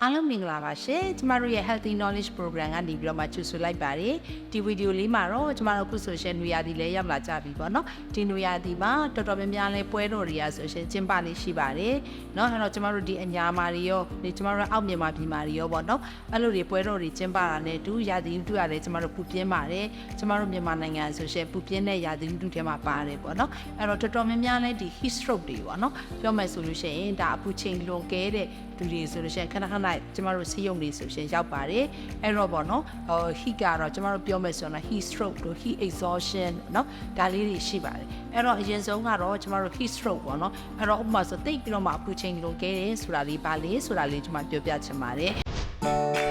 အားလုံးမင်္ဂလာပါရှင်ကျမတို့ရဲ့ Healthy Knowledge Program ကနေပြီးတော့မှချူဆူလိုက်ပါတယ်ဒီဗီဒီယိုလေးမှာတော့ကျမတို့ခုဆိုရှင်နွေရာသီလည်းရောက်လာကြပြီပေါ့နော်ဒီနွေရာသီမှာတော်တော်များများလဲပွဲတော်တွေကဆိုရှင်ကျင်းပလေးရှိပါတယ်เนาะအဲ့တော့ကျမတို့ဒီအညာမာတွေရောဒီကျမတို့အောက်မြန်မာပြည်မာတွေရောပေါ့နော်အဲ့လိုတွေပွဲတော်တွေကျင်းပတာနဲ့တူရာသီဥတုရတယ်ကျမတို့ပူပြင်းပါတယ်ကျမတို့မြန်မာနိုင်ငံဆိုရှင်ပူပြင်းတဲ့ရာသီဥတုထဲမှာပါတယ်ပေါ့နော်အဲ့တော့တော်တော်များများလဲဒီ heat stroke တွေပေါ့နော်ပြောမယ်ဆိုလို့ရှိရင်ဒါအပူချိန်လွန်ကဲတဲ့သူတွေဆိုလို့ရှိရင်ခဏခဏ ကျမတို့ဆေးရုံတွေဆိုရှင်ရောက်ပါတယ်အဲ့တော့ပေါ့နော်ဟို heat ကတော့ကျမတို့ပြောမယ်ဆိုတော့ heat stroke တို့ heat exhaustion เนาะဒါလေးတွေရှိပါတယ်အဲ့တော့အရင်ဆုံးကတော့ကျမတို့ heat stroke ပေါ့နော်အဲ့တော့ဥပမာဆိုတိတ်ပြီးတော့မှအပူချိန်လွန်ကဲတယ်ဆိုတာလေးပါလေဆိုတာလေးကျမပြောပြချင်ပါတယ်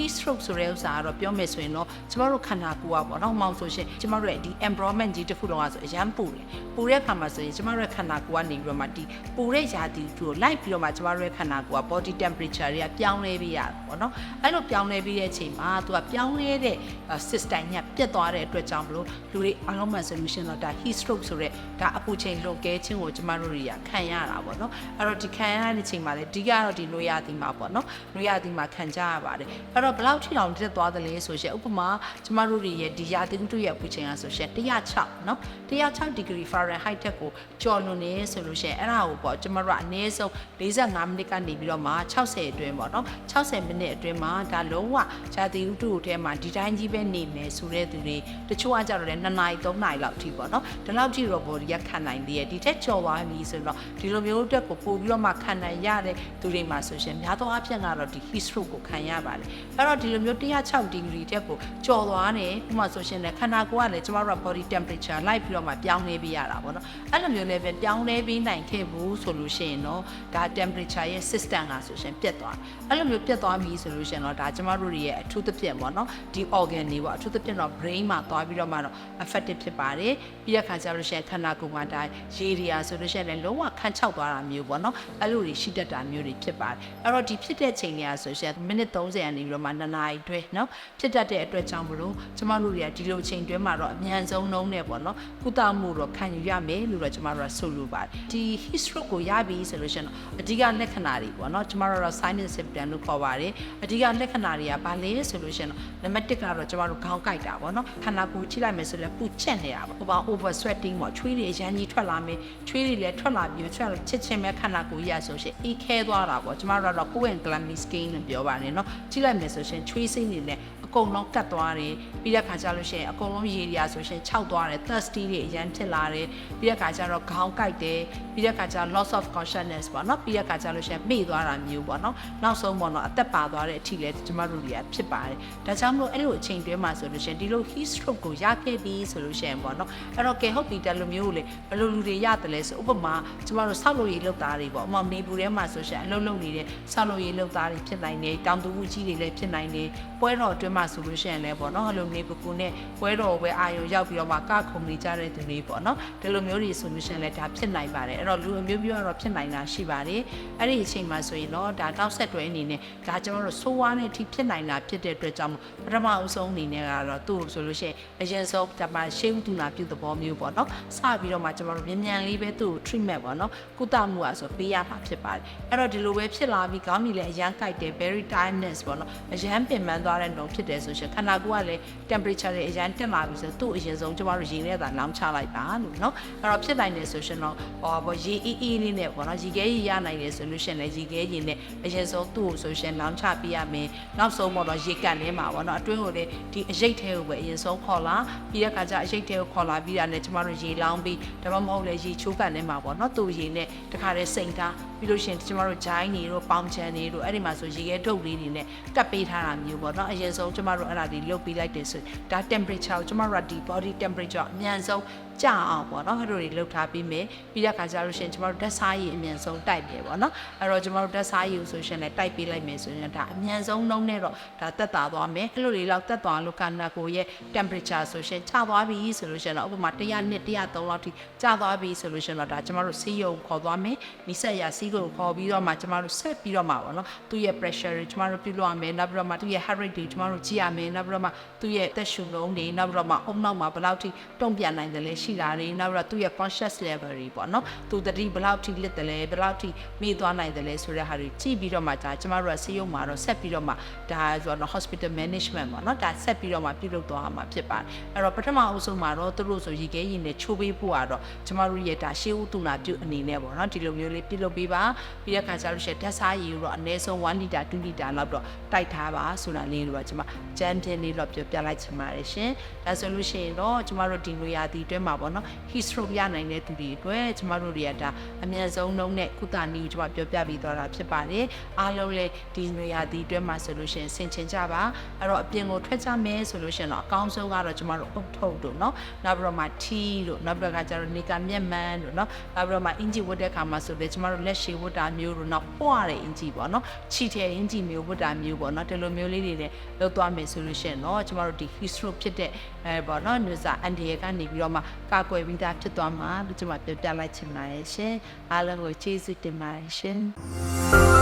heat stroke ဆိုတဲ့ဥစ္စာကတော့ပြောမယ်ဆိုရင်တော့ကျမတို့ခန္ဓာကိုယ်ကပေါ့နော်မောင်ဆိုရှင်ကျမတို့ရဲ့ဒီ environment ကြီးတစ်ခုလုံးကဆိုအရန်ပူတယ်ပူတဲ့အခါမှာဆိုရင်ကျမတို့ရဲ့ခန္ဓာကိုယ်ကနေပြီးတော့မှဒီပူတဲ့ရာသီကိုလိုက်ပြီးတော့မှကျမတို့ရဲ့ခန္ဓာကိုယ်က body temperature တွေကပြောင်းလဲပြီးရတယ်ပေါ့နော်အဲ့လိုပြောင်းလဲပြီးတဲ့အချိန်မှာသူကပြောင်းလဲတဲ့ system ညပြတ်သွားတဲ့အတွက်ကြောင့်မလို့လူတွေအလုံးမှန် solution တော့ဒါ heat stroke ဆိုတဲ့ဒါအပူချိန်လွန်ကဲခြင်းကိုကျမတို့တွေကခံရတာပေါ့နော်အဲ့တော့ဒီခံရတဲ့အချိန်မှာလေဒီကတော့ဒီလိုရာသီမှာပေါ့နော်လိုရာသီမှာခံကြရပါတယ်အဲ့တော့ဘယ်လောက်ထိတောင်တက်သွားသလဲဆိုရှင်ဥပမာကျမတို့တွေရဲ့ဒီရာသီဥတုရဲ့အပူချိန်ကဆိုရှင်106နော်106 degree Fahrenheit တက်ကိုကျော်လွန်နေဆိုလို့ရှင်အဲ့ဒါကိုပေါ့ကျမတို့ကအနည်းဆုံး45မိနစ်ကနေပြီးတော့မှ60အတွင်းပေါ့နော်60မိနစ်အတွင်းမှာဒါလုံးဝရာသီဥတုထဲမှာဒီတိုင်းကြီးပဲနေမယ်ဆိုတဲ့သူတွေတချို့ကကြတော့လည်း2နာရီ3နာရီလောက်ထိပေါ့နော်ဒီလောက်ထိတော့ body ကခံနိုင်သေးရဲ့ဒီထက်ကျော်သွားပြီဆိုတော့ဒီလိုမျိုးအတွက်ကိုပို့ပြီးတော့မှခံနိုင်ရတဲ့သူတွေမှာဆိုရှင်များသောအားဖြင့်ကတော့ဒီ heat stroke ကိုခံရပါတယ်အဲ့တော့ဒီလိုမျိုး106 degree တက်ကိုကျော်သွားတယ်ဥပမာဆိုရှင်လည်းခန္ဓာကိုယ်ကလည်းကျမတို့က body temperature လိုက်ပြီးတော့မှပြောင်းလဲပေးရတာပေါ့နော်အဲ့လိုမျိုးလည်းပဲပြောင်းလဲပေးနိုင်ခဲ့ဘူးဆိုလို့ရှိရင်တော့ဒါ temperature ရဲ့ system ကဆိုရှင်ပြတ်သွားအဲ့လိုမျိုးပြတ်သွားပြီဆိုလို့ရှိရင်တော့ဒါကျမတို့တွေရဲ့အထူးသဖြင့်ပေါ့နော်ဒီ organ တွေပေါ့အထူးသဖြင့်တော့ brain မှာသွားပြီးတော့မှတော့ affected ဖြစ်ပါတယ်ပြီးတဲ့ခါကျလို့ရှိရင်ခန္ဓာကိုယ်မှာဒါရေတွေရာဆိုလို့ရှိရင်လည်းလုံးဝခန်းချောက်သွားတာမျိုးပေါ့နော်အဲ့လိုတွေရှိတတ်တာမျိုးတွေဖြစ်ပါတယ်အဲ့တော့ဒီဖြစ်တဲ့ချိန်တွေကဆိုရှင်မိနစ်30အနေပြီးတော့မှ2နာရီတွဲနော်ဖြစ်တတ်တဲ့အတွက်ကြောင့်မလို့ကျမတို့တွေကဒီလိုချိန်တွဲမှာတော့အမြန်ဆုံးနှုံးနေပေါ့နော်ကုသမှုတော့ခံယူရမယ်လို့တော့ကျမတို့ကဆိုလိုပါတယ်ဒီ heat stroke ကိုရပြီဆိုလို့ရှိရင်တော့အဓိကလက္ခဏာတွေပေါ့နော်ကျမတို့ကတော့ sinus symptom လို့ခေါ်ပါတယ်အဓိကလက္ခဏာတွေကဘာလဲဆိုလို့ရှိရင်တော့နံပါတ်1ကတော့ကျမတို့ခေါင်းကိုက်တာပေါ့နော်ခန္ဓာကိုယ်ချိလိုက်မယ်ဆိုလည်းပူချက်နေတာပေါ့ဟိုပါ over sweating ပေါ့ချွေးတွေအရန်ကြီးထွက်လာမယ်ချွေးတွေလည်းထွက်လာပြီးထွက်ချစ်ချင်းပဲခန္ဓာကိုယ်ကြီးရဆိုရှင်အေးခဲသွားတာပေါ့ကျမတို့ကတော့ cool and clammy skin လို့ပြောပါတယ်နော်ချိလိုက်မယ်ဆိုရှင်ချွေးစိမ့်နေနဲ့အ ကုန်လုံးကတ်သွားတယ်ပြီးတဲ့ခါကျလို့ရှိရင်အကုန်လုံးရေရာဆိုရှင်ခြောက်သွားတယ် thirsty တွေအရန်ဖြစ်လာတယ်ပြီးတဲ့ခါကျတော့ခေါင်းကိုက်တယ်ပြီးတဲ့ခါကျ loss of consciousness ပေါ့နော်ပြီးတဲ့ခါကျလို့ရှိရင်မေ့သွားတာမျိုးပေါ့နော်နောက်ဆုံးပေါ့နော်အသက်ပါသွားတဲ့အထိလည်းကျမတို့တွေကဖြစ်ပါတယ်ဒါကြောင့်မလို့အဲ့လိုအချိန်တွင်းမှာဆိုလို့ရှိရင်ဒီလို heat stroke ကိုရခဲ့ပြီဆိုလို့ရှိရင်ပေါ့နော်အဲ့တော့ကဲဟုတ်ပြီတက်လိုမျိုးကိုလေဘယ်လိုလူတွေရတယ်လဲဆိုဥပမာကျမတို့ဆောက်လို့ရည်လောက်သားတွေပေါ့ဥပမာနေပူထဲမှာဆိုရှင်အလုံးလုံးနေတဲ့ဆောက်လို့ရည်လောက်သားတွေဖြစ်နိုင်တယ်တောင်တူဦးကြီးတွေလည်းဖြစ်နိုင်တယ်ပွဲတော်အတွင်းမှာဆိုလို့ရှိရင်လည်းပေါ့နော်အဲ့လိုနေပကူနဲ့ပွဲတော်ပဲအာရုံရောက်ပြီးတော့မှကခုံနေကြတဲ့သူတွေပေါ့နော်ဒီလိုမျိုးတွေဆိုလို့ရှိရင်လည်းဒါဖြစ်နိုင်ပါတယ်အဲ့တော့လူအမျိုးမျိုးကတော့ဖြစ်နိုင်တာရှိပါတယ်အဲ့ဒီအချိန်မှာဆိုရင်တော့ဒါတောက်ဆက်တွဲအနေနဲ့ဒါကျွန်တော်တို့ဆိုးဝါးတဲ့အထိဖြစ်နိုင်တာဖြစ်တဲ့အတွက်ကြောင့်ပထမအဦးဆုံးအနေနဲ့ကတော့သူ့ဆိုလို့ရှိရင်အရင်ဆုံးဒါမှရှေးဥတူနာပြုသဘောမျိုးပေါ့နော်စပြီးတော့မှကျွန်တော်တို့မြန်မြန်လေးပဲသူ့ကို treatment ပေါ့နော်ကုသမှုอ่ะဆိုပေးရမှာဖြစ်ပါတယ်အဲ့တော့ဒီလိုပဲဖြစ်လာပြီးခေါင်းကြီးလည်းအရန်ကြိုက်တယ် very tiredness ပေါ့နော်အရန်ပင်ပန်းသွားတဲ့နှုံဖြစ်တယ်ဆိုရှင်ခန္ဓာကိုယ်ကလည်း temperature တွေအရင်တက်လာပြီဆိုသူ့အရင်ဆုံးကျမတို့ရေနဲ့သာလောင်းချလိုက်ပါလို့နော်အဲ့တော့ဖြစ်နိုင်တယ်ဆိုရှင်တော့ဟောဘောရေအေးအေးလေးနဲ့ပေါ့နော်ရေခဲရေရနိုင်တယ်ဆိုလို့ရှင်လည်းရေခဲရေနဲ့အရင်ဆုံးသူ့ကိုဆိုရှင်လောင်းချပေးရမယ်နောက်ဆုံးပေါ့နော်ရေကန်ထဲမှာပေါ့နော်အတွင်းကိုလည်းဒီအရိတ်ထဲကိုပဲအရင်ဆုံးခေါ်လာပြီးတဲ့အခါကျအရိတ်ထဲကိုခေါ်လာပြီးတာနဲ့ကျမတို့ရေလောင်းပြီးဒါမှမဟုတ်လည်းရေချိုးကန်ထဲမှာပေါ့နော်သူ့ရေနဲ့တခါတည်းစိန်ထားပြီးလို့ရှင်ကျမတို့ဂျိုင်းနေတို့ပေါင်ချန်နေတို့အဲ့ဒီမှာဆိုရေခဲထုတ်လေးတွေနဲ့ကပ်ပေးထားတာမျိုးပေါ့နော်အရင်ဆုံးကျွန်တော်တို့အဲ့ဒါတွေလုတ်ပေးလိုက်တယ်ဆိုဒါ temperature ကိုကျွန်တော်တို့ဒီ body temperature အမြန်ဆုံး ကြအောင်ပေါ့နော်အဲ့လိုတွေလှုပ်ထားပြီးမယ်ပြီးတဲ့ခါကျလို့ရှိရင်ကျမတို့ဓာတ်စားရည်အမြန်ဆုံးတိုက်ပြီပေါ့နော်အဲ့တော့ကျမတို့ဓာတ်စားရည်ကိုဆိုရှင်လည်းတိုက်ပေးလိုက်မယ်ဆိုရင်ဒါအမြန်ဆုံးနှုံးနဲ့တော့ဒါတက်တာသွားမယ်အဲ့လိုတွေလောက်တက်သွားလို့ခန္ဓာကိုယ်ရဲ့ temperature ဆိုရှင်ချသွားပြီဆိုလို့ရှင်တော့ဥပမာ100နှစ်103လောက်ထိကျသွားပြီဆိုလို့ရှင်တော့ဒါကျမတို့စီးရုံခေါ်သွားမယ်နိဆက်ရစီးကိုခေါ်ပြီးတော့မှကျမတို့ဆက်ပြီးတော့မှပေါ့နော်သူ့ရဲ့ pressure တွေကျမတို့ပြုလုပ်ရမယ်နောက်ပြီးတော့မှသူ့ရဲ့ heart rate တွေကျမတို့ကြည့်ရမယ်နောက်ပြီးတော့မှသူ့ရဲ့သက်ရှူနှုန်းတွေနောက်ပြီးတော့မှအုံနောက်မှာဘယ်လောက်ထိတုံ့ပြန်နိုင်တယ်လဲရှိတာတွေနောက်ပြီးတော့သူ့ရဲ့ conscious level တွေပေါ့နော်သူတတိဘယ်လောက်ထိလစ်တယ်လဲဘယ်လောက်ထိမေ့သွားနိုင်တယ်လဲဆိုတဲ့ဟာတွေကြည့်ပြီးတော့မှဒါကျမတို့ကဆေးရုံမှာတော့ဆက်ပြီးတော့မှဒါဆိုတော့ hospital management ပေါ့နော်ဒါဆက်ပြီးတော့မှပြုလုပ်သွားမှာဖြစ်ပါတယ်အဲ့တော့ပထမအုပ်စုမှာတော့သူတို့ဆိုရေခဲရင်နဲ့ချိုးပေးဖို့ကတော့ကျမတို့ရဲ့ဒါရှေးဦးတူနာပြုအနေနဲ့ပေါ့နော်ဒီလိုမျိုးလေးပြုလုပ်ပေးပါပြီးတဲ့ခါကျလို့ရှိရင်ဓာတ်စားရည်ကိုတော့အနည်းဆုံး1လီတာ2လီတာလောက်တော့တိုက်ထားပါဆိုတာလေးတော့ကျမကြမ်းပြင်းလေးတော့ပြောပြလိုက်ချင်ပါတယ်ရှင်ဒါဆိုလို့ရှိရင်တော့ကျမတို့ဒီလိုရာသီအတွင်းမှာပေါ့နော် heat stroke ရနိုင်တဲ့သူတွေအတွက်ကျမတို့တွေကဒါအမြန်ဆုံးနှုံးနဲ့ကုသနည်းကိုကျမပြောပြပေးသွားတာဖြစ်ပါတယ်အားလုံးလည်းဒီလိုရာသီအတွင်းမှာဆိုလို့ရှိရင်ဆင်ခြင်ကြပါအဲ့တော့အပြင်ကိုထွက်ကြမယ်ဆိုလို့ရှိရင်တော့အကောင်းဆုံးကတော့ကျမတို့အုတ်ထုတ်တို့နော်နောက်ပြီးတော့မှ tea တို့နောက်ပြီးတော့ကကျတော့နေကမျက်မှန်တို့နော်နောက်ပြီးတော့မှအင်ဂျီဝတ်တဲ့ခါမှာဆိုလည်းကျမတို့လက်ရှည်ဝတ်တာမျိုးတို့နောက်ပွားတဲ့အင်ဂျီပေါ့နော်ချီတဲ့အင်ဂျီမျိုးဝတ်တာမျိုးပေါ့နော်ဒီလိုမျိုးလေးတွေလည်းလုပ်သွားမယ်ဆိုလို့ရှိရင်တော့ကျမတို့ဒီ heat stroke ဖြစ်တဲ့အဲပေါ့နော် news အန်ဒီရကနေပြီးတော့မှကာကွယ်ပြီးသားဖြစ်သွားမှာလို့ကျမပြောပြလိုက်ချင်ပါတယ်ရှင်အားလုံးကိုကျေးဇူးတင်ပါတယ်ရှင်